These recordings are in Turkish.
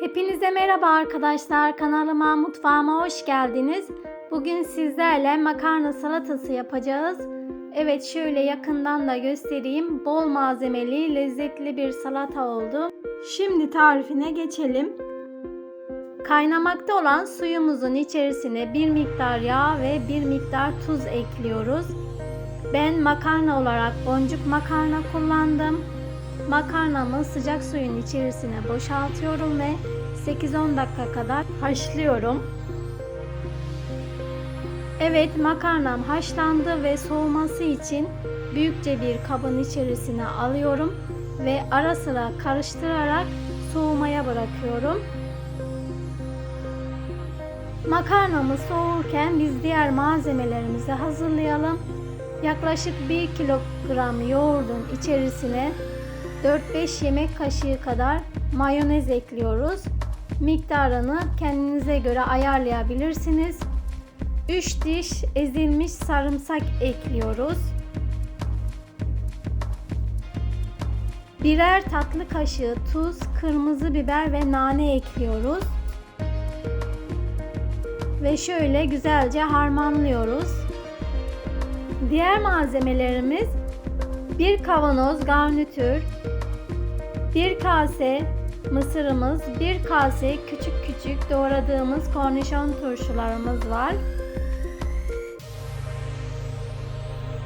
Hepinize merhaba arkadaşlar. Kanalıma, mutfağıma hoş geldiniz. Bugün sizlerle makarna salatası yapacağız. Evet şöyle yakından da göstereyim. Bol malzemeli, lezzetli bir salata oldu. Şimdi tarifine geçelim. Kaynamakta olan suyumuzun içerisine bir miktar yağ ve bir miktar tuz ekliyoruz. Ben makarna olarak boncuk makarna kullandım. Makarnamı sıcak suyun içerisine boşaltıyorum ve 8-10 dakika kadar haşlıyorum. Evet makarnam haşlandı ve soğuması için büyükçe bir kabın içerisine alıyorum ve ara sıra karıştırarak soğumaya bırakıyorum. Makarnamız soğurken biz diğer malzemelerimizi hazırlayalım. Yaklaşık 1 kilogram yoğurdun içerisine 4-5 yemek kaşığı kadar mayonez ekliyoruz. Miktarını kendinize göre ayarlayabilirsiniz. 3 diş ezilmiş sarımsak ekliyoruz. Birer tatlı kaşığı tuz, kırmızı biber ve nane ekliyoruz. Ve şöyle güzelce harmanlıyoruz. Diğer malzemelerimiz bir kavanoz garnitür, bir kase mısırımız, bir kase küçük küçük doğradığımız kornişon turşularımız var.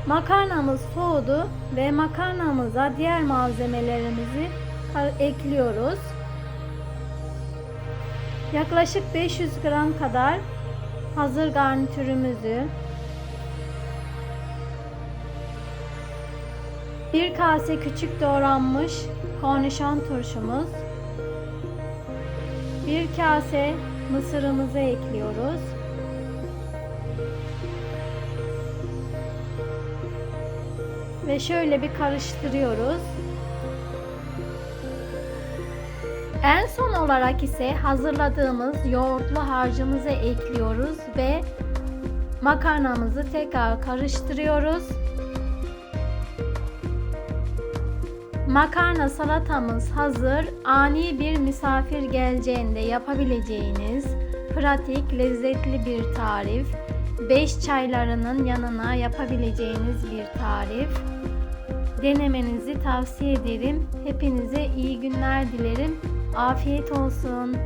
Makarnamız soğudu ve makarnamıza diğer malzemelerimizi ekliyoruz. Yaklaşık 500 gram kadar hazır garnitürümüzü bir kase küçük doğranmış kornişon turşumuz. Bir kase mısırımızı ekliyoruz. Ve şöyle bir karıştırıyoruz. En son olarak ise hazırladığımız yoğurtlu harcımızı ekliyoruz ve makarnamızı tekrar karıştırıyoruz Makarna salatamız hazır. Ani bir misafir geleceğinde yapabileceğiniz pratik, lezzetli bir tarif. 5 çaylarının yanına yapabileceğiniz bir tarif. Denemenizi tavsiye ederim. Hepinize iyi günler dilerim. Afiyet olsun.